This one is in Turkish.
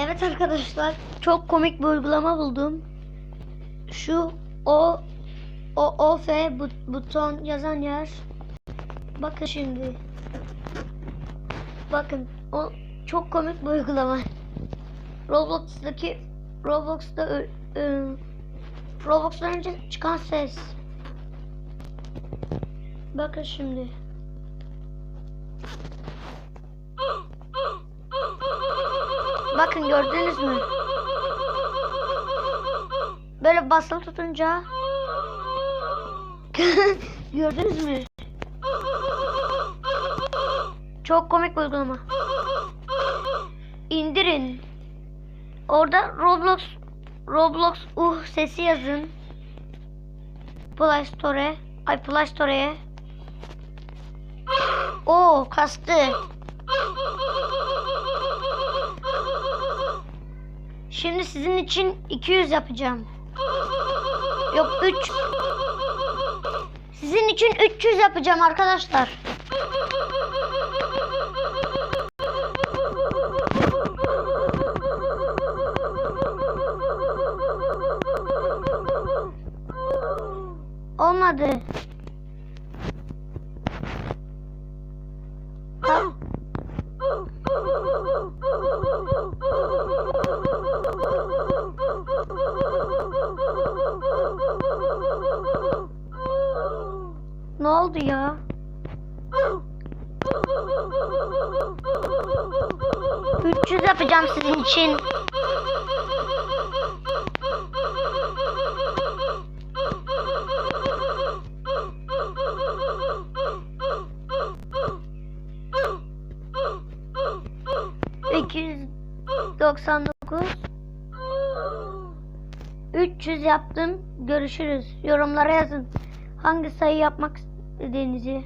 Evet arkadaşlar çok komik bir uygulama buldum. Şu o o o f bu- buton yazan yer. Bakın şimdi. Bakın o çok komik bir uygulama. Roblox'taki Roblox'ta ö- Roblox'tan önce çıkan ses. Bakın şimdi. Bakın gördünüz mü? Böyle basılı tutunca gördünüz mü? Çok komik bir uygulama. İndirin. Orada Roblox Roblox uh sesi yazın. Play Store. Ay Play Store'ye. Oo kastı. Şimdi sizin için 200 yapacağım. Yok 3. Sizin için 300 yapacağım arkadaşlar. Olmadı. Oldu ya? Üç yüz yapacağım sizin için. İki yüz doksan dokuz. 300 yaptım. Görüşürüz. Yorumlara yazın. Hangi sayı yapmak istediğinizi.